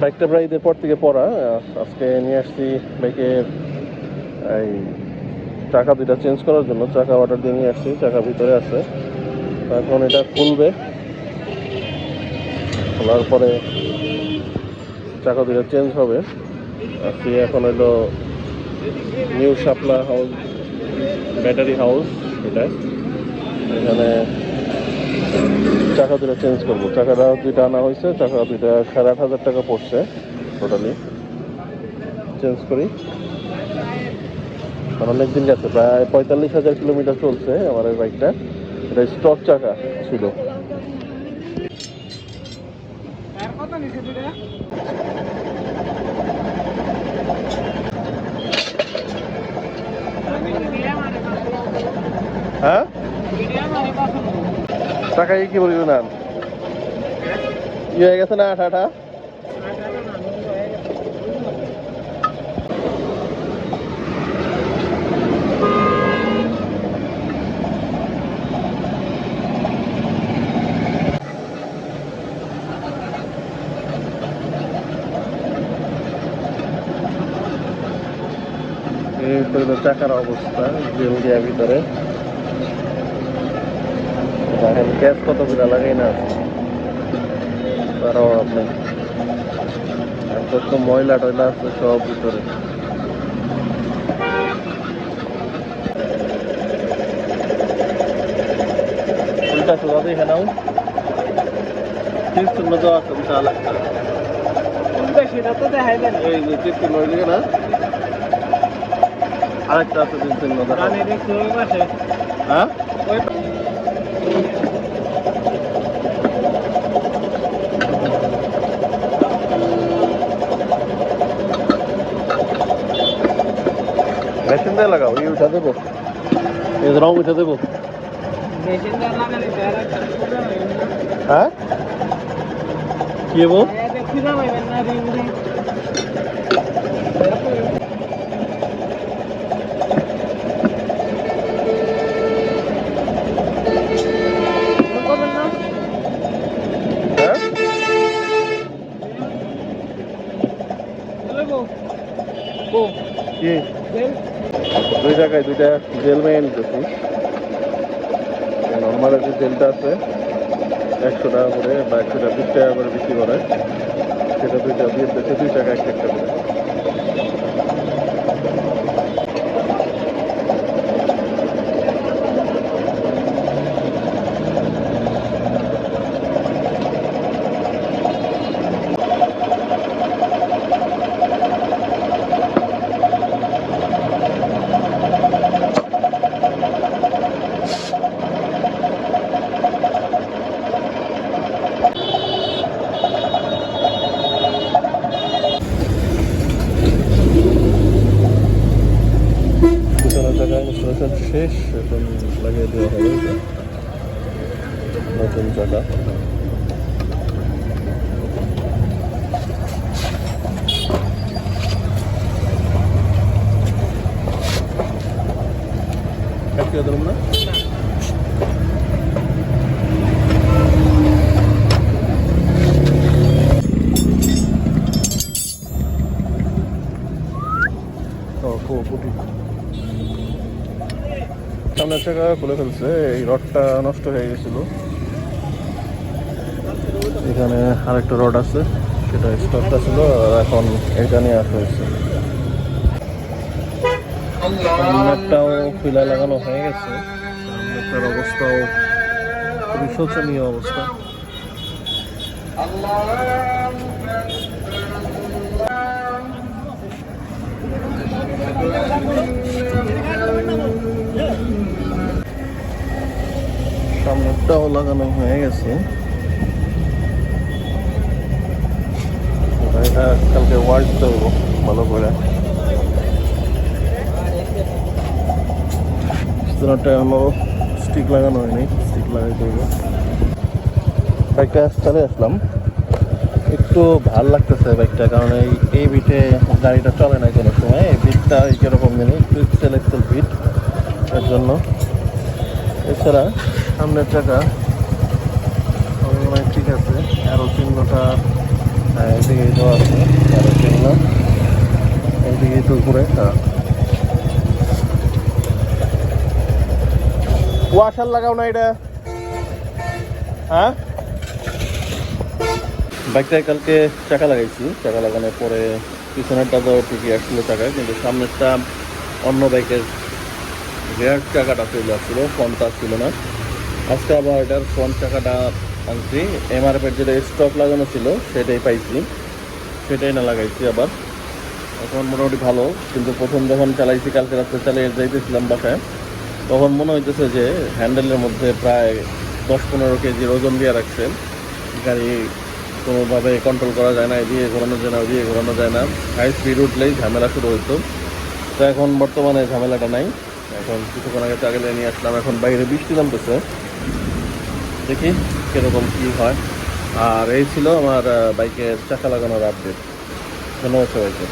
বাইকটা প্রায় ঈদের পর থেকে পড়া আজকে নিয়ে আসছি বাইকের এই চাকা দুইটা চেঞ্জ করার জন্য, চাকা অর্ডার দিয়ে নিয়ে আসছি, চাকা ভিতরে আছে। এখন এটা খুলবে। খোলার পরে চাকা দুইটা চেঞ্জ হবে। আজকে এখন হলো new Shapla house battery house এটা এখানে চাকা দুটা চেঞ্জ করব। চাকাটা দুইটা আনা হয়েছে চাকা দুইটা সাড়ে আট হাজার টাকা পড়ছে টোটালি চেঞ্জ করি। অনেক দিন গেছে, প্রায় পঁয়তাল্লিশ হাজার কিলোমিটার চলছে আমার এই বাইকটা এটা স্টক চাকা ছিল। হ্যাঁ? টাকাই কি বলব না? হয়ে গেছে না আঠা এই চাকার অবস্থা জেল দেওয়ার ভিতরে। দেখেন গ্যাস কত বিলা লাগাই না? তার অভাব নেই কত ময়লা টয়লা আছে সব ভিতরে। উল্টা সোজা লাগছে সেটা তো দেখাইবেন এই যে তিন শূন্য না? আরেকটা আছে। হ্যাঁ? ওই মেশিন দিয়ে লাগাও এই উঠা দেবো এই রং উঠা দেবো মেশিন দিয়ে দেন দুই জায়গায় দুইটা জেল মেয়ে নিতেছি নর্মাল যে জেলটা আছে, একশো টাকা করে বা একশো টাকা, বিশ টাকা করে বিক্রি করে সেটা দুইটা দিয়ে দুই টাকা একটা একটা করে। শেষ এখন লাগিয়ে দেওয়া হবে এটা। নতুন চাকা একটু ধরুন না ও কো- কুটি সামনের চাকা খুলে ফেলছে, এই রডটা নষ্ট হয়ে গেছিল। এখানে আরেকটা রড আছে, সেটা স্টকটা ছিল এখন এটা নিয়ে আসা হয়েছে। সামনেরটাও ফিলা লাগানো হয়ে গেছে, সামনেরটার অবস্থাও খুবই শোচনীয় অবস্থা। সামনেরটাও লাগানো হয়ে গেছে। এটা কালকে ওয়ার্ড দেবো ভালো করে। স্টিক লাগানো হয়নি স্টিক লাগাই দেবো। বাইকটা চালে আসলাম। একটু ভালো লাগতেছে বাইকটা কারণ এই এই বিটে গাড়িটা চলে না কোনো সময়। এই বিটটা কীরকম জানি একটু এক্সেল এক্সেল বিট এর জন্য। এছাড়া সামনের চাকা ঠিক আছে আরও চিহ্নটা এদিকে তো আছে, আর এগুলো এদিকে তো উপরে ওয়াশার লাগাও না এটা। হ্যাঁ? বাইকটায় কালকে চাকা লাগাইছি, চাকা লাগানোর পরে পিছনেরটা তো ঠিকই আসছিল চাকায় কিন্তু সামনেরটা অন্য বাইকের রেয়ার চাকাটা চলে আসছিল ফ্রন্টটা ছিল না। আজকে আবার এটার ফ্রন্ট চাকাটা আনছি। এমআরএফের যেটা স্টক লাগানো ছিল, সেটাই পাইছি। সেটাই না লাগাইছি আবার। এখন মোটামুটি ভালো, কিন্তু প্রথম যখন চালাইছি, কালকে রাত্রে চালিয়ে যাইতেছিলাম বাসায়, তখন মনে হইতেছে যে হ্যান্ডেলের মধ্যে প্রায় দশ পনেরো কেজির ওজন দিয়ে রাখছে। গাড়ি কোনোভাবে কন্ট্রোল করা যায় না, এদিকে ঘোরানো যায় না, ওদিকে ঘোরানো যায় না। হাই স্পিড উঠলেই ঝামেলা শুরু হইতো। তো এখন বর্তমানে ঝামেলাটা নাই। এখন কিছুক্ষণ আগে চাগেলে নিয়ে আসলাম, এখন বাইরে বৃষ্টি নামতেছে। দেখি কীরকম কী হয়। আর এই ছিল আমার বাইকের চাকা লাগানোর আপডেট ধন্যবাদ সবাইকে।